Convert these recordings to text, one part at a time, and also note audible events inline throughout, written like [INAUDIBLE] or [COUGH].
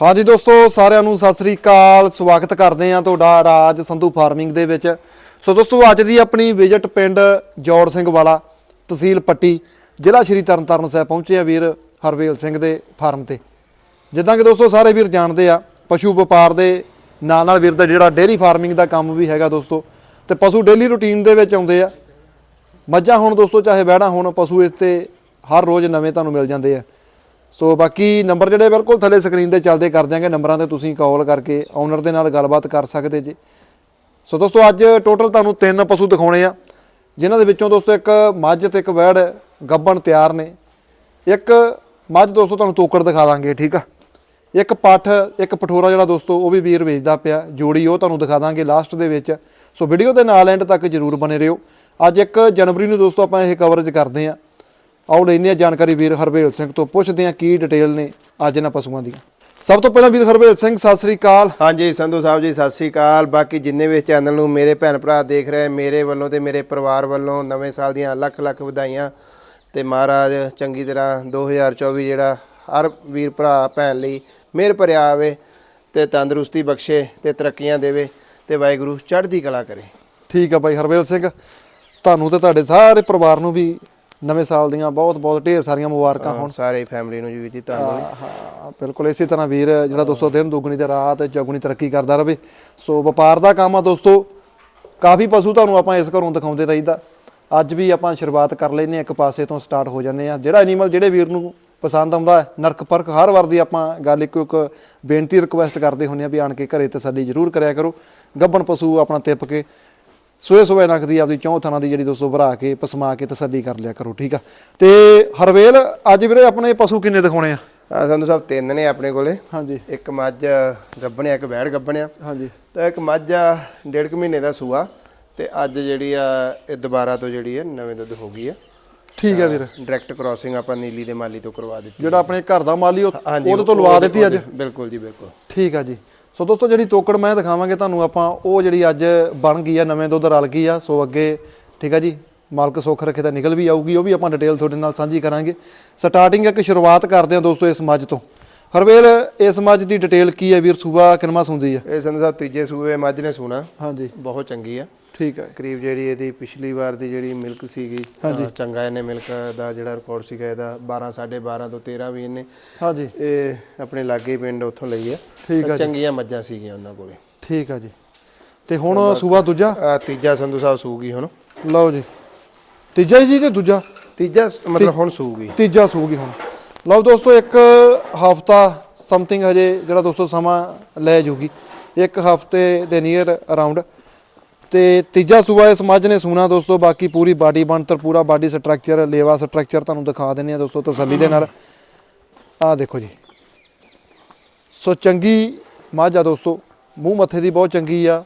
ਹਾਂਜੀ ਦੋਸਤੋ, ਸਾਰਿਆਂ ਨੂੰ ਸਤਿ ਸ੍ਰੀ ਅਕਾਲ। ਸਵਾਗਤ ਕਰਦੇ ਆ ਤੁਹਾਡਾ ਰਾਜ ਸੰਧੂ ਫਾਰਮਿੰਗ ਦੇ ਵਿੱਚ। ਸੋ ਦੋਸਤੋ, ਅੱਜ ਦੀ ਆਪਣੀ ਵਿਜ਼ਿਟ ਪਿੰਡ ਜੋੜ ਸਿੰਘ ਵਾਲਾ, ਤਹਿਸੀਲ ਪੱਟੀ, ਜ਼ਿਲ੍ਹਾ ਸ਼੍ਰੀ ਤਰਨਤਾਰਨ ਸਾਹਿਬ ਪਹੁੰਚੇ ਆ ਵੀਰ ਹਰਵੇਲ ਸਿੰਘ ਦੇ ਫਾਰਮ ਤੇ। ਜਿੱਦਾਂ ਕਿ ਦੋਸਤੋ, ਸਾਰੇ ਵੀਰ ਜਾਣਦੇ ਆ, ਪਸ਼ੂ ਵਪਾਰ ਦੇ ਨਾਲ ਨਾਲ ਵੀਰ ਦਾ ਜਿਹੜਾ ਡੇਅਰੀ ਫਾਰਮਿੰਗ ਦਾ ਕੰਮ ਵੀ ਹੈਗਾ ਦੋਸਤੋ। ਤੇ ਪਸ਼ੂ ਡੇਲੀ ਰੁਟੀਨ ਦੇ ਵਿੱਚ ਆਉਂਦੇ ਆ। ਮੱਝਾਂ ਹੁਣ ਦੋਸਤੋ, ਚਾਹੇ ਬਹਿਣਾ ਹੁਣ, ਪਸ਼ੂ ਇਸ ਤੇ ਹਰ ਰੋਜ਼ ਨਵੇਂ ਤੁਹਾਨੂੰ ਮਿਲ ਜਾਂਦੇ ਆ। ਸੋ ਬਾਕੀ ਨੰਬਰ ਜਿਹੜੇ ਬਿਲਕੁਲ ਥੱਲੇ ਸਕਰੀਨ ਤੇ ਚੱਲਦੇ ਕਰ ਦਿਆਂਗੇ, ਨੰਬਰਾਂ ਤੇ ਤੁਸੀਂ ਕਾਲ ਕਰਕੇ ਓਨਰ ਦੇ ਨਾਲ ਗੱਲਬਾਤ ਕਰ ਸਕਦੇ ਜੀ। ਸੋ ਦੋਸਤੋ, ਅੱਜ ਟੋਟਲ ਤੁਹਾਨੂੰ ਤਿੰਨ ਪਸ਼ੂ ਦਿਖਾਉਣੇ ਆ, ਜਿਨ੍ਹਾਂ ਦੇ ਵਿੱਚੋਂ ਦੋਸਤੋ ਇੱਕ ਮੱਝ ਤੇ ਇੱਕ ਵੈੜ ਗੱਬਣ ਤਿਆਰ ਨੇ। ਇੱਕ ਮੱਝ ਦੋਸਤੋ ਤੁਹਾਨੂੰ ਤੋਕੜ ਦਿਖਾ ਦਾਂਗੇ, ਠੀਕ ਆ? ਇੱਕ ਪੱਠ, ਇੱਕ ਪਠੋਰਾ ਜਿਹੜਾ ਦੋਸਤੋ, ਉਹ ਵੀ ਵੀਰ ਵੇਚਦਾ ਪਿਆ, ਜੋੜੀ ਉਹ ਤੁਹਾਨੂੰ ਦਿਖਾ ਦਾਂਗੇ ਲਾਸਟ ਦੇ ਵਿੱਚ। ਸੋ ਵੀਡੀਓ ਦੇ ਨਾਲ ਐਂਡ ਤੱਕ ਜਰੂਰ ਬਨੇ ਰਹੋ। ਅੱਜ 1 ਜਨਵਰੀ ਨੂੰ ਦੋਸਤੋ ਆਪਾਂ ਇਹ ਕਵਰੇਜ ਕਰਦੇ ਆਂ। ਆਓ ਲੈਨੇ ਆ ਜਾਣਕਾਰੀ ਵੀਰ ਹਰਵੇਲ ਸਿੰਘ ਤੋਂ ਪੁੱਛਦੇ ਆ ਕੀ ਡਿਟੇਲ ਨੇ ਅੱਜ ਇਹਨਾਂ ਪਸ਼ੂਆਂ ਦੀਆਂ। ਸਭ ਤੋਂ ਪਹਿਲਾਂ ਵੀਰ ਹਰਵੇਲ ਸਿੰਘ ਸਤਿ ਸ੍ਰੀ ਅਕਾਲ। ਹਾਂਜੀ ਸੰਧੂ ਸਾਹਿਬ ਜੀ ਸਤਿ ਸ੍ਰੀ ਅਕਾਲ। ਬਾਕੀ ਜਿੰਨੇ ਵੀ ਚੈਨਲ ਨੂੰ ਮੇਰੇ ਭੈਣ ਭਰਾ ਦੇਖ ਰਹੇ ਮੇਰੇ ਵੱਲੋਂ ਤੇ ਮੇਰੇ ਪਰਿਵਾਰ ਵੱਲੋਂ ਨਵੇਂ ਸਾਲ ਦੀਆਂ ਲੱਖ ਲੱਖ ਵਧਾਈਆਂ ਤੇ ਮਹਾਰਾਜ ਚੰਗੀ ਤਰ੍ਹਾਂ 2024 ਜਿਹੜਾ ਹਰ ਵੀਰ ਭਰਾ ਭੈਣ ਲਈ ਮਿਹਰ ਭਰਿਆ ਆਵੇ ਤੇ ਤੰਦਰੁਸਤੀ ਬਖਸ਼ੇ ਤੇ ਤਰੱਕੀਆਂ ਦੇਵੇ ਤੇ ਵਾਹਿਗੁਰੂ ਚੜ੍ਹਦੀ ਕਲਾ ਕਰੇ। ਠੀਕ ਆ ਬਾਈ ਹਰਵੇਲ ਸਿੰਘ ਤੁਹਾਨੂੰ ਤੇ ਤੁਹਾਡੇ ਸਾਰੇ ਪਰਿਵਾਰ ਨੂੰ ਵੀ ਨਵੇਂ ਸਾਲ ਦੀਆਂ ਬਹੁਤ ਬਹੁਤ ਢੇਰ ਸਾਰੀਆਂ ਮੁਬਾਰਕਾਂ ਹੋਣ। ਸਾਰੇ ਫੈਮਿਲੀ ਨੂੰ ਜੀ ਵੀਰ ਜੀ ਤੁਹਾਨੂੰ। ਹਾਂ ਬਿਲਕੁਲ ਇਸੇ ਤਰ੍ਹਾਂ ਵੀਰ ਜਿਹੜਾ ਦੋਸਤੋ ਦਿਨ ਦੁੱਗਣੀ ਤੇ ਰਾਤ ਚੌਗੁਣੀ ਤਰੱਕੀ ਕਰਦਾ ਰਵੇ। ਸੋ ਵਪਾਰ ਦਾ ਕੰਮ ਆ ਦੋਸਤੋ। ਕਾਫੀ ਪਸ਼ੂ ਤੁਹਾਨੂੰ ਆਪਾਂ ਇਸ ਘਰੋਂ ਦਿਖਾਉਂਦੇ ਰਹੀਦਾ। ਅੱਜ ਵੀ ਆਪਾਂ ਸ਼ੁਰੂਆਤ ਕਰ ਲੈਨੇ ਆ ਇੱਕ ਪਾਸੇ ਤੋਂ ਸਟਾਰਟ ਹੋ ਜਾਂਦੇ ਆ ਜਿਹੜਾ ਐਨੀਮਲ ਜਿਹੜੇ ਵੀਰ ਨੂੰ ਪਸੰਦ ਆਉਂਦਾ ਨਰਕ ਪਰਖ ਹਰ ਵਾਰ ਦੀ ਆਪਾਂ ਗੱਲ ਇੱਕੋ ਇੱਕ ਬੇਨਤੀ ਰਿਕੁਐਸਟ ਕਰਦੇ ਹੁੰਨੇ ਆ ਵੀ ਆਣ ਕੇ ਘਰੇ ਤਸੱਲੀ ਜ਼ਰੂਰ ਕਰਿਆ ਕਰੋ। ਗੱਬਣ ਪਸ਼ੂ ਆਪਣਾ ਤਿੱਪ ਕੇ ਸੋਏ ਸੋਏ ਨਖਦੀ ਆਪਦੀ ਚੌਂ ਥਾਂ ਦੀ ਜਿਹੜੀ ਦੋਸਤੋ ਭਰਾ ਕੇ ਪਸਮਾ ਕੇ ਤਸੱਲੀ ਕਰ ਲਿਆ ਕਰੋ ਠੀਕ ਆ? ਤੇ ਹਰਵੇਲ ਅੱਜ ਵੀਰੇ ਆਪਣੇ ਪਸ਼ੂ ਕਿੰਨੇ ਦਿਖਾਉਣੇ ਆ? ਹਾਂ ਸੰਧੂ ਸਾਹਿਬ ਤਿੰਨ ਨੇ ਆਪਣੇ ਕੋਲੇ। ਹਾਂਜੀ। ਇੱਕ ਮੱਝ ਗੱਬਣਿਆ ਇੱਕ ਬੈੜ ਗੱਬਣਿਆ ਹਾਂਜੀ। ਤਾਂ ਇੱਕ ਮੱਝ ਆ ਡੇਢ ਕੁ ਮਹੀਨੇ ਦਾ ਸੂਆ। ਤੇ ਅੱਜ ਜਿਹੜੀ ਆ ਇਹ ਦੁਬਾਰਾ ਤੋਂ ਜਿਹੜੀ ਹੈ ਨਵੇਂ ਦੁੱਧ ਹੋ ਗਈ ਆ। ਠੀਕ ਹੈ ਵੀਰ। ਡਾਇਰੈਕਟ ਕ੍ਰਾਸਿੰਗ ਆਪਾਂ ਨੀਲੀ ਦੇ ਮਾਲੀ ਤੋਂ ਕਰਵਾ ਦਿੱਤੀ ਜਿਹੜਾ ਆਪਣੇ ਘਰ ਦਾ ਮਾਲੀ ਉਹ- ਉਹਦੇ ਤੋਂ ਲਵਾ ਦਿੱਤੀ ਅੱਜ? ਬਿਲਕੁਲ ਜੀ ਬਿਲਕੁਲ। ਠੀਕ ਆ ਜੀ। ਸੋ ਦੋਸਤੋ ਜਿਹੜੀ ਤੋਕੜ ਮੈਂ ਦਿਖਾਵਾਂਗੇ ਤੁਹਾਨੂੰ ਆਪਾਂ ਉਹ ਜਿਹੜੀ ਅੱਜ ਬਣ ਗਈ ਆ ਨਵੇਂ ਦੁੱਧ ਰਲ ਗਈ ਆ। ਸੋ ਅੱਗੇ ਠੀਕ ਆ ਜੀ ਮਾਲਕ ਸੁੱਖ ਰੱਖੇ ਤਾਂ ਨਿਕਲ ਵੀ ਆਊਗੀ ਉਹ ਵੀ ਆਪਾਂ ਡਿਟੇਲ ਤੁਹਾਡੇ ਨਾਲ ਸਾਂਝੀ ਕਰਾਂਗੇ। ਸਟਾਰਟਿੰਗ ਇੱਕ ਸ਼ੁਰੂਆਤ ਕਰਦੇ ਆ ਦੋਸਤੋ ਇਸ ਮੱਝ ਤੋਂ। ਹਰਵੇਲ ਇਸ ਮੱਝ ਦੀ ਡਿਟੇਲ ਕੀ ਹੈ ਵੀਰ? ਸੂਬਾ ਕਿੰਨਵਾ ਸੁੰਦੀ ਆ? ਇਹ ਸੰਧੂ ਸਾਹਿਬ ਤੀਜੇ ਸੂਏ ਮੱਝ ਨੇ ਸੂਣਾ। ਹਾਂਜੀ। ਬਹੁਤ ਚੰਗੀ ਆ। ਠੀਕ ਹੈ। ਕਰੀਬ ਜਿਹੜੀ ਇਹਦੀ ਪਿਛਲੀ ਵਾਰ ਦੀ ਜਿਹੜੀ ਮਿਲਕ ਸੀਗੀ ਚੰਗਾ ਇਹਨੇ ਮਿਲਕ ਦਾ ਜਿਹੜਾ ਰਿਕਾਰਡ ਸੀਗਾ ਇਹਦਾ 12 12.5 ਤੋਂ 13 ਵੀ ਇਹਨੇ ਹਾਂਜੀ। ਇਹ ਆਪਣੇ ਲਾਗੇ ਪਿੰਡ ਉੱਥੋਂ ਲਈ ਆ ਠੀਕ ਤਾਂ ਚੰਗੀਆਂ ਮੱਝਾਂ ਸੀਗੀਆਂ ਉਹਨਾਂ ਕੋਲੇ। ਠੀਕ ਆ ਜੀ। ਤੇ ਹੁਣ ਸੂਬਾ ਦੂਜਾ? ਤੀਜਾ ਸੰਧੂ ਸਾਹਿਬ ਸੂਗੀ ਹੁਣ। ਲਓ ਜੀ। ਤੀਜਾ ਜੀ ਤੇ ਦੂਜਾ? ਤੀਜਾ ਮਤਲਬ ਹੁਣ ਸੂਗੀ। ਤੀਜਾ ਸੂਗੀ ਹੁਣ। ਲਓ ਦੋਸਤੋ ਇੱਕ ਹਫਤਾ ਸਮਥਿੰਗ ਹਜੇ ਜਿਹੜਾ ਦੋਸਤੋ ਸਮਾਂ ਲੈ ਜੂਗੀ। ਇੱਕ ਹਫ਼ਤੇ ਦੇ ਨੀਅਰ ਅਰਾਊਂਡ ਤੇ ਤੀਜਾ ਸੂਆ ਇਸ ਮੱਝ ਨੇ ਸੂਣਾ ਦੋਸਤੋ, ਬਾਕੀ ਪੂਰੀ ਬਾਡੀ ਬਣਤਰ ਪੂਰਾ ਬਾਡੀ ਸਟਰਕਚਰ ਲੇਵਾ ਸਟਰਕਚਰ ਤੁਹਾਨੂੰ ਦਿਖਾ ਦਿੰਨੇ ਆ ਦੋਸਤੋ ਤਸੱਲੀ ਦੇ ਨਾਲ। ਆਹ ਦੇਖੋ ਜੀ। ਸੋ ਚੰਗੀ ਮੱਝ ਆ ਦੋਸਤੋ, ਮੂੰਹ ਮੱਥੇ ਦੀ ਬਹੁਤ ਚੰਗੀ ਆ।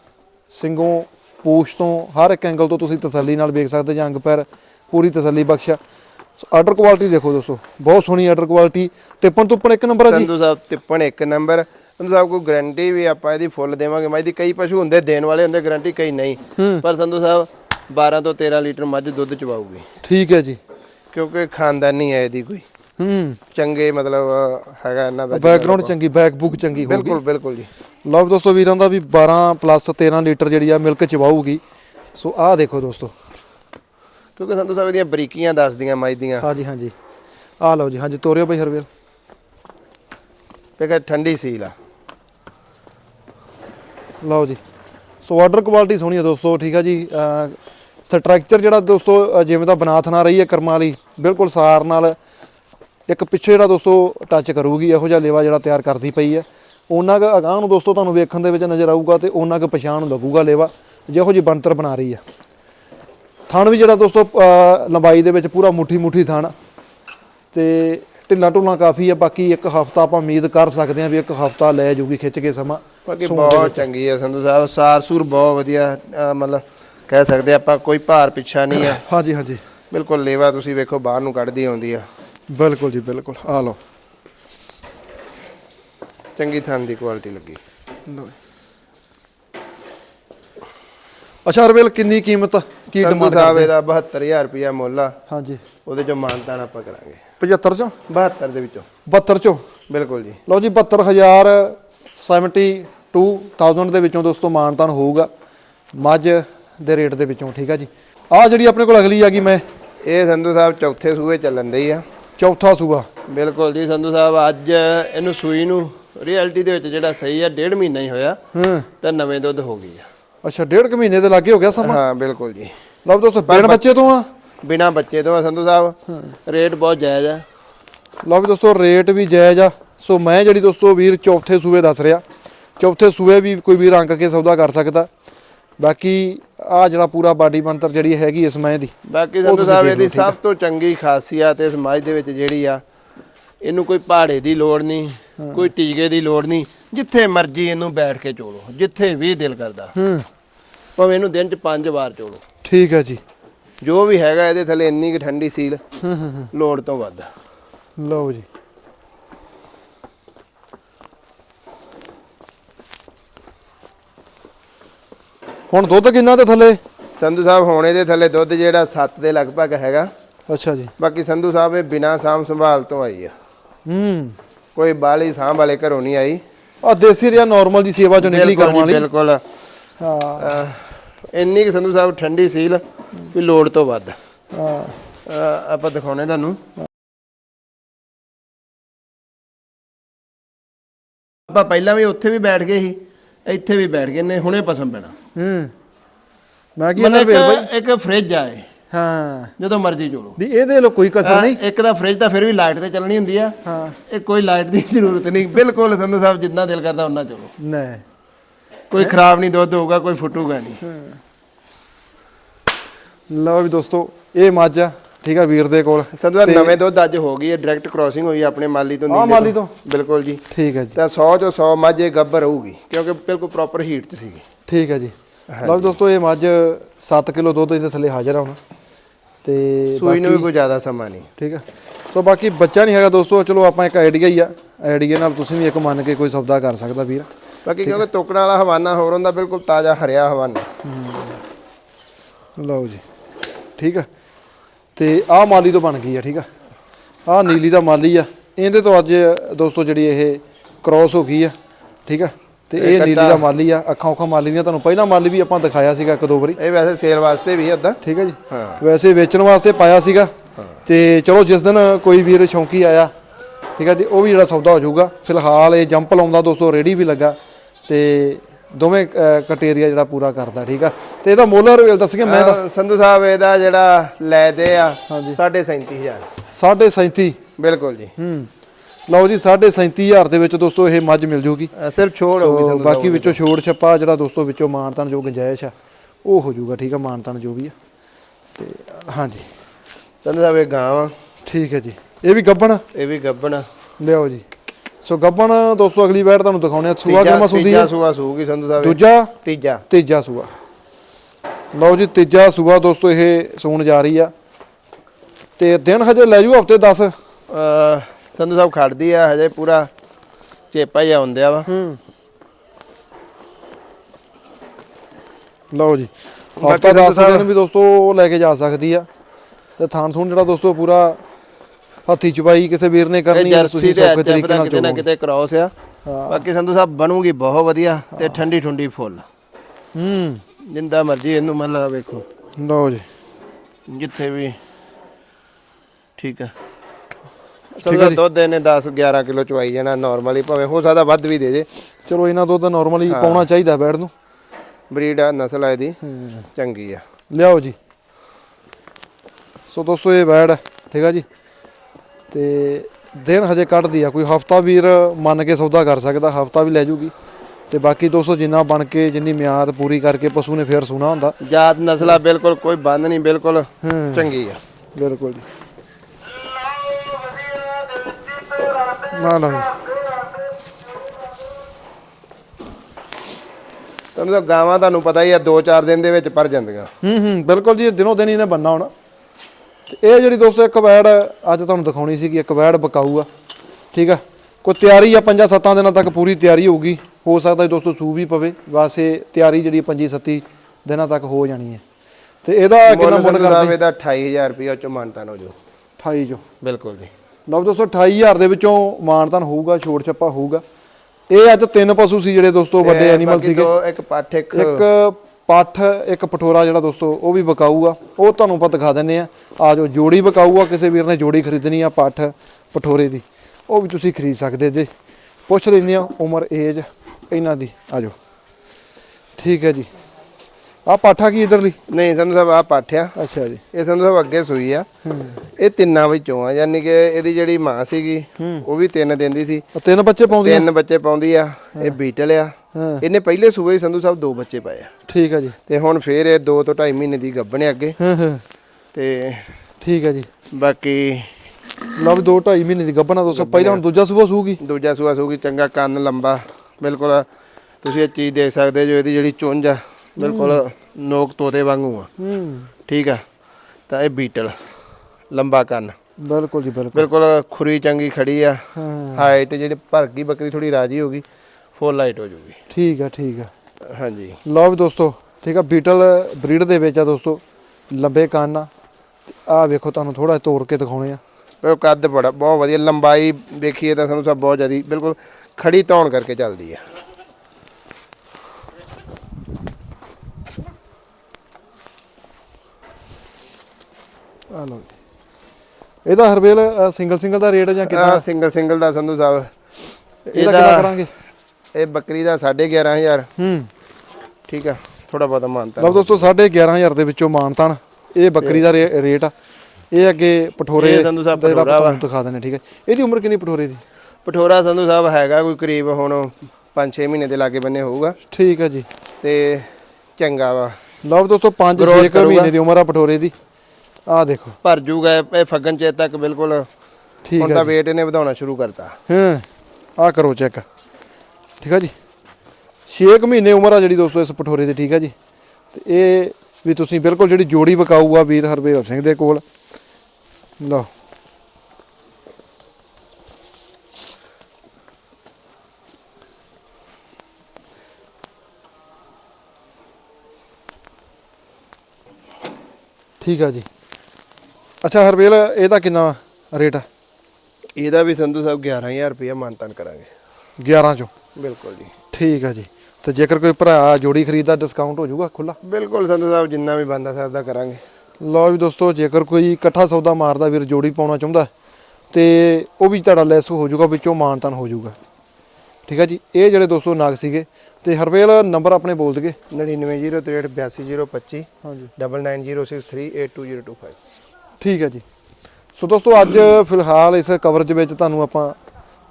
ਸਿੰਘੋਂ ਪੂਛ ਤੋਂ ਹਰ ਇੱਕ ਐਂਗਲ ਤੋਂ ਤੁਸੀਂ ਤਸੱਲੀ ਨਾਲ ਵੇਖ ਸਕਦੇ ਜਾਂ ਅੰਗ ਪੈਰ ਪੂਰੀ ਤਸੱਲੀ ਬਖਸ਼ਿਆ ਆਰਡਰ ਕੁਆਲਿਟੀ ਦੇਖੋ ਦੋਸਤੋ, ਬਹੁਤ ਸੋਹਣੀ ਆਰਡਰ ਕੁਆਲਿਟੀ ਟਿੱਪਣ ਤੁੱਪਣ ਇੱਕ ਨੰਬਰ ਆ ਜੀ। ਸੰਧੂ ਸਾਹਿਬ, ਤਿੱਪਣ ਇੱਕ ਨੰਬਰ ਸੰਧੂ ਸਾਹਿਬ ਕੋਈ ਗਾਰੰਟੀ ਵੀ ਆਪਾਂ ਇਹਦੀ ਫੁੱਲ ਦੇਵਾਂਗੇ। ਮੱਝ ਦੀ ਕਈ ਪਸ਼ੂ ਹੁੰਦੇ ਦੇਣ ਵਾਲੇ ਹੁੰਦੇ ਗਾਰੰਟੀ ਕਈ ਨਹੀਂ। ਪਰ ਸੰਧੂ ਸਾਹਿਬ 12 ਤੋਂ 13 ਲੀਟਰ ਮੱਝ ਦੁੱਧ ਚਵਾਊਗੀ ਠੀਕ ਹੈ ਜੀ। ਕਿਉਂਕਿ ਖਾਨਦਾਨੀ ਹੈ ਇਹਦੀ ਕੋਈ। ਹੂੰ। ਚੰਗੇ ਮਤਲਬ ਹੈਗਾ ਇਹਨਾਂ ਦਾ ਬੈਕਗ੍ਰਾਉਂਡ ਚੰਗੀ ਬੈਕ ਬੁੱਕ ਚੰਗੀ ਹੋਊਗੀ। ਬਿਲਕੁਲ ਬਿਲਕੁਲ ਜੀ। ਲਓ ਦੋਸਤੋ ਵੀਰਾਂ ਦਾ ਵੀ 12 ਪਲੱਸ 13 ਲੀਟਰ ਜਿਹੜੀ ਆ ਮਿਲਕ ਚਵਾਊਗੀ ਸੋ ਆਹ ਦੇਖੋ ਦੋਸਤੋ। ਕਿਉਂਕਿ ਸੰਧੂ ਸਾਹਿਬ ਦੀਆਂ ਬਰੀਕੀਆਂ ਦੱਸਦੀਆਂ ਮੱਝ ਦੀਆਂ। ਹਾਂਜੀ ਹਾਂਜੀ। ਆਹ ਲਓ ਜੀ ਹਾਂਜੀ ਤੋਰਿਓ ਭਾਈ ਹਰਵੀਰ। ਤੇ ਕਿ ਠੰਡੀ ਸੀਲ ਆ। ਲਓ ਜੀ। ਸੋ ਆਰਡਰ ਕੁਆਲਿਟੀ ਸੋਹਣੀ ਹੈ ਦੋਸਤੋ, ਠੀਕ ਆ ਜੀ। ਸਟਰਕਚਰ ਜਿਹੜਾ ਦੋਸਤੋ ਜਿਵੇਂ ਦਾ ਬਣਾ ਥਣਾ ਰਹੀ ਹੈ ਕਰਮਾਂ ਵਾਲੀ, ਬਿਲਕੁਲ ਸਾਰ ਨਾਲ ਇੱਕ ਪਿੱਛੇ ਜਿਹੜਾ ਦੋਸਤੋ ਟੱਚ ਕਰੂਗੀ, ਇਹੋ ਜਿਹਾ ਲੇਵਾ ਜਿਹੜਾ ਤਿਆਰ ਕਰਦੀ ਪਈ ਹੈ। ਉਹਨਾਂ ਕੁ ਅਗਾਂਹ ਨੂੰ ਦੋਸਤੋ ਤੁਹਾਨੂੰ ਵੇਖਣ ਦੇ ਵਿੱਚ ਨਜ਼ਰ ਆਊਗਾ ਤੇ ਉਹਨਾਂ ਕੁ ਪਛਾਣ ਨੂੰ ਲੱਗੂਗਾ ਲੇਵਾ, ਜਿਹੋ ਜੀ ਬਣਤਰ ਬਣਾ ਰਹੀ ਹੈ। ਥਣ ਵੀ ਜਿਹੜਾ ਦੋਸਤੋ ਲੰਬਾਈ ਦੇ ਵਿੱਚ ਪੂਰਾ ਮੁੱਠੀ ਮੁੱਠੀ ਥਣ ਤੇ ਢਿੱਲਾ ਢੁੱਲਾ ਕਾਫੀ ਆ, ਬਾਕੀ ਇੱਕ ਹਫਤਾ ਆਪਾਂ ਉਮੀਦ ਕਰ ਸਕਦੇ ਹਾਂ ਵੀ ਇੱਕ ਹਫਤਾ ਲੈ ਜੂਗੀ ਖਿੱਚ ਕੇ ਸਮਾਂ। ਬਾਕੀ ਬਹੁਤ ਚੰਗੀ ਹੈ ਸੰਧੂ ਸਾਹਿਬ। ਸਾਰ ਸੂਰ ਬਹੁਤ ਵਧੀਆ ਅਹ ਮਤਲਬ ਕਹਿ ਸਕਦੇ ਆਪਾਂ ਕੋਈ ਭਾਰ ਪਿੱਛਾ ਨਹੀਂ ਹੈ [COUGHS] ਹਾਂਜੀ ਹਾਂਜੀ। ਬਿਲਕੁਲ ਲੇਵਾ ਤੁਸੀਂ ਵੇਖੋ ਬਾਹਰ ਨੂੰ ਕੱਢਦੀ ਆਉਂਦੀ ਆ। ਬਿਲਕੁਲ ਜੀ ਬਿਲਕੁਲ। ਆ ਲਓ। ਚੰਗੀ ਥਣ ਦੀ ਕੁਆਲਿਟੀ ਲੱਗੀ। ਅੱਛਾ ਰਵੇਲ ਕਿੰਨੀ ਕੀਮਤ ਕੀ ਸੰਧੂ ਡਿਮਾਂਡ ਸਾਹਿਬ ਇਹਦਾ 72000 ਰੁਪਇਆ ਮੁੱਲ ਆ। ਹਾਂਜੀ। ਉਹਦੇ ਚੋਂ ਮਾਨਤਾਨ ਆਪਾਂ ਕਰਾਂਗੇ। 75 ਚੋਂ? 72 ਦੇ ਵਿੱਚੋਂ। 72 ਚੋਂ? ਬਿਲਕੁਲ ਜੀ। ਲਓ ਜੀ 72000 72000 ਦੇ ਵਿੱਚੋਂ ਦੋਸਤੋ ਮਾਨਤਾਨ ਹੋਊਗਾ ਮੱਝ ਦੇ ਰੇਟ ਦੇ ਵਿੱਚੋਂ ਠੀਕ ਆ ਜੀ। ਆ ਜਿਹੜੀ ਆਪਣੇ ਕੋਲ ਅਗਲੀ ਆ ਗਈ ਮੈਂ। ਇਹ ਸੰਧੂ ਸਾਹਿਬ ਚੌਥੇ ਸੂਏ ਚੱਲਣ ਦੇ ਆ। ਚੌਥਾ ਸੂਆ। ਬਿਲਕੁਲ ਜੀ ਸੰਧੂ ਸਾਹਿਬ ਅੱਜ ਇਹਨੂੰ ਸੂਈ ਨੂੰ ਰਿਐਲਿਟੀ ਦੇ ਵਿੱਚ ਜਿਹੜਾ ਸਹੀ ਆ ਡੇਢ ਮਹੀਨਾ ਹੀ ਹੋਇਆ ਹੂੰ। ਤਾਂ ਨਵੇਂ ਦੁੱਧ ਹੋ ਗਈ ਆ। ਅੱਛਾ ਡੇਢ ਕੁ ਮਹੀਨੇ ਦੇ ਲਾਗੇ ਹੋ ਗਿਆ ਸਮਾਂ? ਹਾਂ ਬਿਲਕੁਲ ਜੀ। ਲਓ ਦੋਸਤੋ ਬਿਨ ਬੱਚੇ ਤੋਂ ਆ। ਬਿਨਾ ਬੱਚੇ ਤੋਂ ਆ ਸੰਧੂ ਸਾਹਿਬ ਰੇਟ ਬਹੁਤ ਜਾਇਜ਼ ਆ। ਲਓ ਵੀ ਦੋਸਤੋ ਰੇਟ ਵੀ ਜਾਇਜ਼ ਆ। ਸੋ ਮੈਂ ਜਿਹੜੀ ਦੋਸਤੋ ਵੀਰ ਚੌਥੇ ਸੂਏ ਦੱਸ ਰਿਹਾ। ਚੌਥੇ ਸੂਏ ਵੀ ਕੋਈ ਵੀਰ ਅੰਕ ਕੇ ਸੌਦਾ ਕਰ ਸਕਦਾ। ਬਾਕੀ ਆ ਜਿਹੜਾ ਪੂਰਾ ਬਾਡੀ ਬਣਤਰ ਜਿਹੜੀ ਹੈਗੀ ਇਸ ਮੈਂ ਦੀ ਬਾਕੀ ਤੁਸੀਂ ਸਾਹਿਬ ਇਹਦੀ। ਸਭ ਤੋਂ ਚੰਗੀ ਖਾਸੀਅਤ ਇਸ ਮੱਝ ਦੇ ਵਿੱਚ ਜਿਹੜੀ ਆ ਇਹਨੂੰ ਕੋਈ ਪਹਾੜੇ ਦੀ ਲੋੜ ਨਹੀਂ ਕੋਈ ਟੀਕੇ ਦੀ ਲੋੜ ਨਹੀਂ ਜਿੱਥੇ ਮਰਜ਼ੀ ਇਹਨੂੰ ਬੈਠ ਕੇ ਚੋਲੋ ਜਿੱਥੇ ਵੀ ਦਿਲ ਕਰਦਾ। ਹੂੰ। ਭਾਵੇਂ ਇਹਨੂੰ ਦਿਨ ਚ ਪੰਜ ਵਾਰ ਚੋਲੋ। ਠੀਕ ਹੈ ਜੀ। ਜੋ ਵੀ ਹੈਗਾ ਇਹਦੇ ਥੱਲੇ ਇੰਨੀ ਕਿ ਠੰਡੀ ਸੀਲ ਹੂੰ ਹੂੰ ਹੂੰ। ਲੋੜ ਤੋਂ ਵੱਧ। ਲਓ ਜੀ। ਹੁਣ ਦੁੱਧ ਕਿੰਨਾ ਤੇ ਥੱਲੇ? ਸੰਧੂ ਸਾਹਿਬ ਹੁਣ ਇਹਦੇ ਥੱਲੇ ਦੁੱਧ ਜਿਹੜਾ 7 ਦੇ ਲਗਭਗ ਹੈਗਾ। ਅੱਛਾ ਜੀ। ਬਾਕੀ ਸੰਧੂ ਸਾਹਿਬ ਇਹ ਬਿਨਾ ਸਾਂਭ ਸੰਭਾਲ ਤੋਂ ਆਈ ਆ। ਹੂੰ। ਕੋਈ ਬਾਲੀ ਸਾਂਭ ਵਾਲੇ ਘਰੋਂ ਨਹੀਂ ਆਈ। ਆ ਦੇਸੀ ਰਿਆ ਨਾਰਮਲ ਦੀ ਸੇਵਾ ਚੋਂ ਨਿਕਲੀ ਜੀ, ਲਈ ਬਿਲਕੁਲ। ਹਾਂ। ਇੰਨੀ ਕਿ ਸੰਧੂ ਸਾਹਿਬ ਠੰਡੀ ਸੀਲ ਵੀ ਲੋੜ ਤੋਂ ਵੱਧ। ਹਾਂ। ਆਪਾਂ ਦਿਖਾਉਣੇ ਤੁਹਾਨੂੰ। ਆਪਾਂ ਪਹਿਲਾਂ ਵੀ ਉੱਥੇ ਵੀ ਬੈਠ ਗਏ ਸੀ। ਇੱਥੇ ਵੀ ਬੈਠ ਗਏ ਨੇ ਹੁਣੇ ਪਸੰਦ ਪੈਣਾ। ਹੂੰ। ਮੈਂ ਕੀ ਮਤਲਬ ਬਾਈ ਇੱਕ ਫ੍ਰਿਜ ਆਏ ਹਾਂ। ਜਦੋਂ ਮਰਜ਼ੀ ਚੋਲੋ ਵੀ ਇਹਦੇ ਲੋ ਕੋਈ ਕਸਰ ਨਹੀਂ। ਇੱਕ ਤਾਂ ਫ੍ਰਿਜ ਤਾਂ ਫਿਰ ਵੀ ਲਾਈਟ ਤੇ ਚੱਲਣੀ ਹੁੰਦੀ ਆ। ਹਾਂ। ਇਹ ਕੋਈ ਲਾਈਟ ਦੀ ਜ਼ਰੂਰਤ ਨਹੀਂ। ਬਿਲਕੁਲ ਸੰਧੂ ਸਾਹਿਬ ਜਿੰਨਾ ਦਿਲ ਕਰਦਾ ਉਹਨਾਂ ਚਲੋ ਨਹੀਂ ਕੋਈ ਖਰਾਬ ਨਹੀਂ ਦੁੱਧ ਹੋਊਗਾ ਕੋਈ ਫੁੱਟੂਗਾ ਨਹੀਂ। ਲਓ ਵੀ ਦੋਸਤੋ ਇਹ ਮੱਝ ਆ। ਠੀਕ ਆ ਵੀਰ ਦੇ ਕੋਲ। ਸੰਧੂ ਸਾਹਿਬ ਨਵੇਂ ਦੁੱਧ ਅੱਜ ਹੋ ਗਈ ਹੈ ਡਾਇਰੈਕਟ ਕ੍ਰਾਸਿੰਗ ਹੋਈ ਹੈ ਆਪਣੇ ਮਾਲੀ ਤੋਂ ਨੀਲੇ ਮਾਲੀ ਤੋਂ? ਬਿਲਕੁਲ ਜੀ। ਠੀਕ ਹੈ ਜੀ। ਤਾਂ 100 ਚੋਂ 100 ਮੱਝ ਇਹ ਗੱਭਰ ਰਹੂਗੀ ਕਿਉਂਕਿ ਬਿਲਕੁਲ ਪ੍ਰੋਪਰ ਹੀਟ 'ਚ ਸੀਗੀ। ਠੀਕ ਹੈ ਜੀ। ਲਓ ਦੋਸਤੋ ਇਹ ਮੱਝ 7 ਕਿਲੋ ਦੁੱਧ ਇਹਦੇ ਥੱਲੇ ਹਾਜ਼ਰ ਆ ਹੁਣ। ਤੇ ਸੂਈ ਨੂੰ ਵੀ ਕੋਈ ਜ਼ਿਆਦਾ ਸਮਾਂ ਨਹੀਂ। ਠੀਕ ਆ। ਸੋ ਬਾਕੀ ਬੱਚਾ ਨਹੀਂ ਹੈਗਾ ਦੋਸਤੋ ਚਲੋ ਆਪਾਂ ਇੱਕ ਆਈਡੀਆ ਹੀ ਆ। ਆਈਡੀਆ ਨਾਲ ਤੁਸੀਂ ਵੀ ਇੱਕ ਮੰਨ ਕੇ ਕੋਈ ਸੌਦਾ ਕਰ ਸਕਦਾ ਵੀਰ। ਬਾਕੀ ਕਿਉਂਕਿ ਟੋਕਣ ਵਾਲਾ ਹਵਾਨਾ ਹੋਰ ਹੁੰਦਾ ਬਿਲਕੁਲ ਤਾਜ਼ਾ ਹਰਿਆ ਹਵਾਨਾ। ਲਓ ਜੀ। ਠੀਕ ਆ। ਤੇ ਆਹ ਮਾਲੀ ਤੋਂ ਬਣ ਗਈ ਆ ਠੀਕ ਆ? ਆਹ ਨੀਲੀ ਦਾ ਮਾਲੀ ਆ। ਇਹਦੇ ਤੋਂ ਅੱਜ ਦੋਸਤੋ ਜਿਹੜੀ ਇਹ ਕ੍ਰਾਸ ਹੋ ਗਈ ਆ ਠੀਕ ਆ? ਤੇ ਇਹ ਨੀਲੀ ਦਾ ਮਾਲੀ ਆ ਅੱਖਾਂ ਅੱਖਾਂ ਮਾਲੀ ਦੀਆਂ। ਤੁਹਾਨੂੰ ਪਹਿਲਾਂ ਮਾਲੀ ਵੀ ਆਪਾਂ ਦਿਖਾਇਆ ਸੀਗਾ ਇੱਕ ਦੋ ਵਾਰੀ। ਇਹ ਵੈਸੇ ਸੇਲ ਵਾਸਤੇ ਵੀ ਉਦਾਂ ਠੀਕ ਹੈ ਜੀ। ਵੈਸੇ ਵੇਚਣ ਵਾਸਤੇ ਪਾਇਆ ਸੀਗਾ। ਤੇ ਚਲੋ ਜਿਸ ਦਿਨ ਕੋਈ ਵੀਰ ਸ਼ੌਂਕੀ ਆਇਆ ਠੀਕ ਹੈ ਜੀ ਉਹ ਵੀ ਜਿਹੜਾ ਸੌਦਾ ਹੋ ਜਾਊਗਾ। ਫਿਲਹਾਲ ਇਹ ਜੰਪ ਲਾਉਂਦਾ ਦੋਸਤੋ ਰੇੜੀ ਵੀ ਲੱਗਾ। ਤੇ ਦੋਵੇਂ ਕਟੇਰੀਆ ਜਿਹੜਾ ਪੂਰਾ ਕਰਦਾ ਠੀਕ ਆ? ਤੇ ਇਹਦਾ ਮੋਲਰ ਵੇਲ ਦੱਸ ਕੇ ਮੈਂ ਤਾਂ ਸੰਧੂ ਸਾਹਿਬ ਇਹਦਾ ਜਿਹੜਾ ਲੈ ਦੇ ਆ ਹਾਂਜੀ। 37500 37.5 ਬਿਲਕੁਲ ਜੀ। ਹੂੰ। ਲਓ ਜੀ 37500 ਦੇ ਵਿੱਚ ਦੋਸਤੋ ਇਹ ਮੱਝ ਮਿਲ ਜੂਗੀ। ਸਿਰਫ ਛੋੜ ਹੋਊਗੀ ਸੰਧੂ ਬਾਕੀ ਵਿੱਚੋਂ ਛੋੜ ਛੱਪਾ ਜਿਹੜਾ ਦੋਸਤੋ ਵਿੱਚੋਂ ਮਾਨਤਾਨ ਜੋ ਗੁੰਜਾਇਸ਼ ਆ ਉਹ ਹੋ ਜਾਊਗਾ ਠੀਕ ਆ ਮਾਨਤਾਨ ਜੋ ਵੀ ਆ। ਤੇ ਹਾਂਜੀ। ਸੰਧੂ ਸਾਹਿਬ ਇਹ ਗਾਂ ਠੀਕ ਹੈ ਜੀ। ਇਹ ਵੀ ਗੱਬਣ ਇਹ ਵੀ ਗੱਬਣ ਲਿਆਓ ਜੀ। ਸੋ ਗੱਬਣ ਦੋਸਤੋ ਅਗਲੀ ਵਾਰ ਤੁਹਾਨੂੰ ਦਿਖਾਉਣੇ ਆ। ਸੂਆ ਕਿਰਮਾ ਸੁੰਦੀ ਤੀਜਾ ਸੂਆ ਸੂਗੀ ਸੰਧੂ ਸਾਹਿਬ। ਦੂਜਾ? ਤੀਜਾ। ਤੀਜਾ ਸੂਆ। ਲਓ ਜੀ ਤੀਜਾ ਸੂਆ ਦੋਸਤੋ ਇਹ ਸੂਣ ਜਾ ਰਹੀ ਆ। ਤੇ ਦਿਨ ਹਜੇ ਲੈ ਜੂ ਹਫ਼ਤੇ 10 ਅਹ ਸੰਧੂ ਸਾਹਿਬ ਖੜਦੀ ਆ ਹਜੇ ਪੂਰਾ ਚੇਪਾ ਹੀ ਆਉਂਦਿਆ ਵਾ। ਹੂੰ। ਲਓ ਜੀ ਹਫਤਾ 10 ਸੰਧੂ ਦਿਨ ਵੀ ਦੋਸਤੋ ਲੈ ਕੇ ਜਾ ਸਕਦੀ ਆ। ਤੇ ਥਾਣ ਥੂਣ ਜਿਹੜਾ ਦੋਸਤੋ ਪੂਰਾ ਹੱਥੀ ਚੁਬਾਈ ਕਿਸੇ ਵੀਰ ਨੇ ਕਰਨੀ ਹੈ ਤੁਸੀਂ ਸੌਖੇ ਤਰੀਕੇ ਨਾਲ ਕਿਤੇ ਨਾ ਕਿਤੇ ਕ੍ਰਾਸ ਆ। ਬਾਕੀ ਸੰਧੂ ਸਾਹਿਬ ਬਣੂਗੀ ਬਹੁਤ ਵਧੀਆ ਤੇ ਠੰਡੀ ਠੁੰਡੀ ਫੁੱਲ। ਹੂੰ। ਜਿੰਦਾ ਮਰਜ਼ੀ ਇਹਨੂੰ ਮਤਲਬ ਵੇਖੋ। ਲਓ ਜੀ। ਜਿੱਥੇ ਵੀ ਠੀਕ ਆ। ਜੀ। ਦੁੱਧ ਇਹਨੇ 10 11 ਕਿਲੋ ਚਵਾਈ ਜਾਣਾ ਨਾਰਮਲੀ ਭਾਵੇਂ ਹੋ ਸਕਦਾ ਵੱਧ ਵੀ ਦੇ ਜੇ। ਚਲੋ ਇਹਨਾਂ ਦੁੱਧ ਨਾਰਮਲੀ ਪਾਉਣਾ ਚਾਹੀਦਾ ਬੈੜ ਨੂੰ। ਬਰੀਡ ਆ ਨਸਲ ਆ ਇਹਦੀ। ਚੰਗੀ ਆ। ਲਿਆਓ ਜੀ। ਸੋ ਦੋਸਤੋ ਇਹ ਬੈੜ ਹੈ ਠੀਕ ਆ ਜੀ। ਤੇ ਦਿਨ ਹਜੇ ਕੱਢਦੀ ਆ ਕੋਈ ਹਫਤਾ ਵੀਰ ਮੰਨ ਕੇ ਸੌਦਾ ਕਰ ਸਕਦਾ ਹਫਤਾ ਵੀ ਲੈ ਜੂਗੀ। ਤੇ ਬਾਕੀ ਦੋਸਤੋ ਜਿੰਨਾ ਬਣ ਕੇ ਜਿੰਨੀ ਮਿਆਦ ਪੂਰੀ ਕਰਕੇ ਪਸ਼ੂ ਨੇ ਫੇਰ ਸੁਣਾ ਹੁੰਦਾ। ਜਾਤ ਨਸਲਾ ਬਿਲਕੁਲ ਕੋਈ ਬੰਦ ਨਹੀਂ ਬਿਲਕੁਲ ਚੰਗੀ ਆ। ਬਿਲਕੁਲ ਜੀ। ਨਾ ਨਾ। ਤੁਹਾਨੂੰ ਤਾਂ ਗਾਵਾਂ ਤੁਹਾਨੂੰ ਪਤਾ ਹੀ ਆ 2-4 ਦਿਨ ਦੇ ਵਿੱਚ ਭਰ ਜਾਂਦੀਆਂ। ਹੂੰ ਹੂੰ। ਬਿਲਕੁਲ ਜੀ ਦਿਨੋਂ ਦਿਨ ਹੀ ਨੇ ਬੰਨਾ ਹੋਣਾ। ਇਹ ਜਿਹੜੀ ਦੋਸਤੋ ਇੱਕ ਵੈੜ ਅੱਜ ਤੁਹਾਨੂੰ ਦਿਖਾਉਣੀ ਸੀਗੀ ਇੱਕ ਵੈੜ ਬਕਾਊ ਆ। ਠੀਕ ਆ? ਕੋਈ ਤਿਆਰੀ ਆ 5-7 ਦਿਨਾਂ ਤੱਕ ਪੂਰੀ ਤਿਆਰੀ ਹੋਊਗੀ। ਹੋ ਸਕਦਾ ਦੋਸਤੋ ਸੂ ਵੀ ਪਵੇ। ਵਾਸੇ ਤਿਆਰੀ ਜਿਹੜੀ 5-7 ਦਿਨਾਂ ਤੱਕ ਹੋ ਜਾਣੀ ਹੈ। ਤੇ ਇਹਦਾ ਕਿੰਨਾ ਮੁੱਲ ਕਰਦੇ? ਇਹਦਾ 28000 ਰੁਪਏ ਚ ਮਾਨਤਾਨ ਹੋ ਜੋ 28 ਜੋ ਬਿਲਕੁਲ ਜੀ। ਲਓ ਦੋਸਤੋ 28000 ਦੇ ਵਿੱਚੋਂ ਮਾਨਤਨ ਹੋਊਗਾ ਛੋਟ ਛੱਪਾ ਹੋਊਗਾ। ਇਹ ਅੱਜ ਤਿੰਨ ਪਸ਼ੂ ਸੀ ਜਿਹੜੇ ਦੋਸਤੋ ਵੱਡੇ ਐਨੀਮਲ ਸੀਗੇ। ਇੱਕ ਪੱਠ ਇੱਕ ਇੱਕ ਪੱਠ ਇੱਕ ਪਠੋਰਾ ਜਿਹੜਾ ਦੋਸਤੋ ਉਹ ਵੀ ਵਿਕਾਊ ਆ ਉਹ ਤੁਹਾਨੂੰ ਆਪਾਂ ਦਿਖਾ ਦਿੰਨੇ ਆ ਆ ਜੋ ਜੋੜੀ ਵਿਕਾਊ ਆ ਕਿਸੇ ਵੀਰ ਨੇ ਜੋੜੀ ਖਰੀਦਣੀ ਆ ਪੱਠ ਪਠੋਰੇ ਦੀ। ਉਹ ਵੀ ਤੁਸੀਂ ਖਰੀਦ ਸਕਦੇ ਜੇ। ਪੁੱਛ ਲੈਂਦੇ ਆ ਉਮਰ ਏਜ ਇਹਨਾਂ ਦੀ। ਆ ਜਾਓ। ਠੀਕ ਹੈ ਜੀ। ਆ ਪਾਠਾ ਕੀ ਇਧਰਲੀ? ਨਹੀਂ ਸੰਧੂ ਸਾਹਿਬ ਆ ਪੱਠ ਆ। ਅੱਛਾ ਜੀ। ਇਹ ਸੰਧੂ ਸਾਹਿਬ ਅੱਗੇ ਸੂਈ ਆ। ਇਹ ਤਿੰਨਾਂ ਵਿੱਚੋਂ ਆ। ਯਾਨੀ ਕਿ ਇਹਦੀ ਜਿਹੜੀ ਮਾਂ ਸੀਗੀ ਉਹ ਵੀ ਤਿੰਨ ਦਿੰਦੀ ਸੀ। ਤਿੰਨ ਬੱਚੇ ਪਾਉਂਦੀ ਤਿੰਨ ਬੱਚੇ ਪਾਉਂਦੀ ਆ। ਇਹ ਬੀਟਲ ਆ। ਹਾਂ। ਇਹਨੇ ਪਹਿਲੇ ਹੀ ਸੰਧੂ ਸਾਹਿਬ ਦੋ ਬੱਚੇ ਪਾਏ ਆ। ਠੀਕ ਹੈ ਜੀ। ਤੇ ਹੁਣ ਫੇਰ ਇਹ 2 ਤੋਂ 2.5 ਮਹੀਨੇ ਦੀ ਗੱਭਣ ਅੱਗੇ। ਹਾਂ ਹਾਂ। ਤੇ ਠੀਕ ਹੈ ਜੀ। ਬਾਕੀ ਲਓ ਵੀ 2 2.5 ਮਹੀਨੇ ਦੀ ਗੱਭਣਾ ਦੋਸਤੋ ਪਹਿਲਾਂ ਹੁਣ ਦੂਜਾ ਸੂਬਾ ਸੂਗੀ। ਦੂਜਾ ਸੂਆ ਸੂਗੀ ਚੰਗਾ ਕੰਨ ਲੰਬਾ ਬਿਲਕੁਲ। ਤੁਸੀਂ ਇਹ ਚੀਜ਼ ਦੇਖ ਸਕਦੇ ਜੋ ਇਹਦੀ ਜਿਹੜੀ ਚੁੰਝ ਆ ਬਿਲਕੁਲ ਨੋਕ ਤੋਤੇ ਵਾਂਗੂ ਆ। ਹੂੰ। ਠੀਕ ਆ। ਤਾਂ ਇਹ ਬੀਟਲ ਲੰਬਾ ਕੰਨ। ਬਿਲਕੁਲ ਜੀ ਬਿਲਕੁਲ। ਬਿਲਕੁਲ ਖੁਰੀ ਚੰਗੀ ਖੜੀ ਆ। ਹਾਂ। ਹਾਈਟ ਜਿਹੜੀ ਭਰ ਗਈ ਬੱਕਰੀ ਥੋੜੀ ਰਾਜੀ ਹੋ ਗਈ। ਫੁੱਲ ਹਾਈਟ ਹੋ ਜੂਗੀ। ਠੀਕ ਆ ਠੀਕ ਆ। ਹਾਂਜੀ। ਲਓ ਵੀ ਦੋਸਤੋ ਠੀਕ ਆ ਬੀਟਲ ਬਰੀਡ ਦੇ ਵਿੱਚ ਆ ਦੋਸਤੋ ਲੰਬੇ ਕੰਨ ਆ। ਆ ਵੇਖੋ ਤੁਹਾਨੂੰ ਥੋੜਾ ਤੋੜ ਕੇ ਦਿਖਾਉਣੇ ਆ। ਉਹ ਕੱਦ ਬੜਾ ਬਹੁਤ ਵਧੀਆ ਲੰਬਾਈ ਵੇਖੀਏ ਤਾਂ ਸਾਨੂੰ ਸਭ ਬਹੁਤ ਜ਼ਿਆਦੀ ਬਿਲਕੁਲ ਖੜੀ ਧੌਣ ਕਰਕੇ ਚੱਲਦੀ ਆ। ਆ ਲਓ ਇਹਦਾ ਹਰਵੇਲ ਸਿੰਗਲ ਸਿੰਗਲ ਦਾ ਰੇਟ ਜਾਂ ਕਿੰਨਾ ਸਿੰਗਲ ਸਿੰਗਲ ਦਾ ਸੰਧੂ ਸਾਹਿਬ। ਇਹਦਾ ਕਿੰਨਾ ਕਰਾਂਗੇ? ਇਹ ਬੱਕਰੀ ਦਾ 11500 ਹੂੰ। ਠੀਕ ਆ ਥੋੜਾ ਬਹੁਤਾ ਮਾਨਤਾ ਲਓ ਦੋਸਤੋ 11500 ਦੇ ਵਿੱਚੋਂ ਮਾਨਤਾਨ ਇਹ ਬੱਕਰੀ ਦਾ ਰੇਟ ਆ। ਇਹ ਅੱਗੇ ਪਠੋਰੇ ਸੰਧੂ ਸਾਹਿਬ ਪਠੋਰਾ ਵਾ। ਤੁਹਾਨੂੰ ਦਿਖਾ ਦਿੰਦੇ ਠੀਕ ਹੈ ਇਹਦੀ ਉਮਰ ਕਿੰਨੀ ਪਠੋਰੇ ਦੀ? ਪਠੋਰਾ ਸੰਧੂ ਸਾਹਿਬ ਹੈਗਾ ਕੋਈ ਕਰੀਬ ਹੁਣ 5-6 ਮਹੀਨੇ ਦੇ ਲਾਗੇ ਬੰਨੇ ਹੋਊਗਾ। ਠੀਕ ਹੈ ਜੀ। ਤੇ ਚੰਗਾ ਵਾ। ਲਓ ਦੋਸਤੋ 5 Growth 6 ਕਰੂਗਾ। ਮਹੀਨੇ ਦੀ ਉਮਰ ਆ ਪਠੋਰੇ ਦੀ। ਆਹ ਦੇਖੋ। ਭਰ ਜੂਗਾ ਇਹ ਫੱਗਣ ਚੇ ਤੱਕ ਬਿਲਕੁਲ ਠੀਕ ਹੁਣ ਹੈ ਤਾਂ weight ਇਹਨੇ ਵਧਾਉਣਾ ਸ਼ੁਰੂ ਕਰਤਾ। ਹਾਂ। ਆ ਕਰੋ ਚੈੱਕ। ਠੀਕ ਆ ਜੀ? 6 ਮਹੀਨੇ ਉਮਰ ਆ ਜਿਹੜੀ ਦੋਸਤੋ ਇਸ ਪਠੋਰੇ ਦੀ, ਠੀਕ ਆ ਜੀ? ਤੇ ਇਹ ਵੀ ਤੁਸੀਂ ਬਿਲਕੁਲ ਜਿਹੜੀ ਜੋੜੀ ਵਿਕਾਊ ਆ ਵੀਰ ਹਰਵੇਲ ਸਿੰਘ ਦੇ ਕੋਲ। ਲਓ। ਠੀਕ ਆ ਜੀ। ਅੱਛਾ ਹਰਵੇਲ, ਇਹਦਾ ਕਿੰਨਾ ਰੇਟ ਆ? ਇਹਦਾ ਵੀ ਸੰਧੂ ਸਾਹਿਬ 11000 ਰੁਪਇਆ ਮਾਨਤਾਨ ਕਰਾਂਗੇ। 11 ਚੋਂ। ਬਿਲਕੁਲ ਜੀ। ਠੀਕ ਆ ਜੀ। ਤੇ ਜੇਕਰ ਕੋਈ ਭਰਾ ਜੋੜੀ ਖਰੀਦਦਾ ਡਿਸਕਾਊਂਟ ਹੋ ਜਾਊਗਾ ਖੁੱਲਾ ਬਿਲਕੁਲ ਸੰਧੂ ਸਾਹਿਬ ਜਿੰਨਾ ਵੀ ਬੰਦਾ ਸਕਦਾ ਕਰਾਂਗੇ। ਲਓ ਵੀ ਦੋਸਤੋ ਜੇਕਰ ਕੋਈ ਇਕੱਠਾ ਸੌਦਾ ਮਾਰਦਾ ਵੀਰ ਜੋੜੀ ਪਾਉਣਾ ਚਾਹੁੰਦਾ ਤੇ ਉਹ ਵੀ ਤੁਹਾਡਾ ਲੈਸ ਹੋ ਜਾਊਗਾ ਵਿੱਚੋਂ ਮਾਨਤਨ ਹੋ ਜਾਊਗਾ। ਠੀਕ ਆ ਜੀ? ਇਹ ਜਿਹੜੇ ਦੋਸਤੋ ਨਾਗ ਸੀਗੇ ਤੇ ਹਰਵੇਲ ਨੰਬਰ ਆਪਣੇ ਬੋਲ ਦਗੇ 9903822025 ਹਾਂਜੀ। 9906382025 ਠੀਕ ਹੈ ਜੀ। ਸੋ ਦੋਸਤੋ ਅੱਜ ਫਿਲਹਾਲ ਇਸ ਕਵਰੇਜ ਵਿੱਚ ਤੁਹਾਨੂੰ ਆਪਾਂ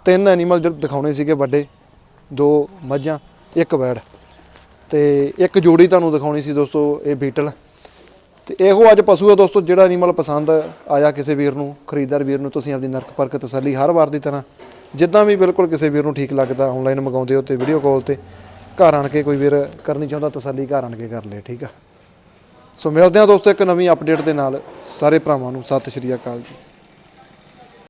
ਤਿੰਨ ਐਨੀਮਲ ਦਿਖਾਉਣੇ ਸੀਗੇ ਵੱਡੇ, ਦੋ ਮੱਝਾਂ, ਇੱਕ ਵੈੜ। ਤੇ ਇੱਕ ਜੋੜੀ ਤੁਹਾਨੂੰ ਦਿਖਾਉਣੀ ਸੀ ਦੋਸਤੋ, ਇਹ ਬੀਟਲ। ਤੇ ਇਹੋ ਅੱਜ ਪਸ਼ੂ ਹੈ ਦੋਸਤੋ, ਜਿਹੜਾ ਐਨੀਮਲ ਪਸੰਦ ਆਇਆ ਕਿਸੇ ਵੀਰ ਨੂੰ, ਖਰੀਦਦਾਰ ਵੀਰ ਨੂੰ, ਤੁਸੀਂ ਆਪਦੀ ਨਰਕ ਪਰਖ ਤਸੱਲੀ ਹਰ ਵਾਰ ਦੀ ਤਰ੍ਹਾਂ, ਜਿੱਦਾਂ ਵੀ ਬਿਲਕੁਲ ਕਿਸੇ ਵੀਰ ਨੂੰ ਠੀਕ ਲੱਗਦਾ ਆਨਲਾਈਨ ਮੰਗਾਉਂਦੇ ਹੋ ਤੇ ਵੀਡੀਓ ਕਾਲ ਤੇ ਘਰ ਆਣ ਕੇ ਕੋਈ ਵੀਰ ਕਰਨੀ ਚਾਹੁੰਦਾ, ਤਸੱਲੀ ਘਰ ਆਣ ਕੇ ਕਰ ਲੇ, ਠੀਕ ਆ? ਸੋ ਮਿਲਦੇ ਹਾਂ ਦੋਸਤੋ ਇੱਕ ਨਵੀਂ ਅਪਡੇਟ ਦੇ ਨਾਲ। ਸਾਰੇ ਭਰਾਵਾਂ ਨੂੰ ਸਤਿ ਸ਼੍ਰੀ ਅਕਾਲ ਜੀ।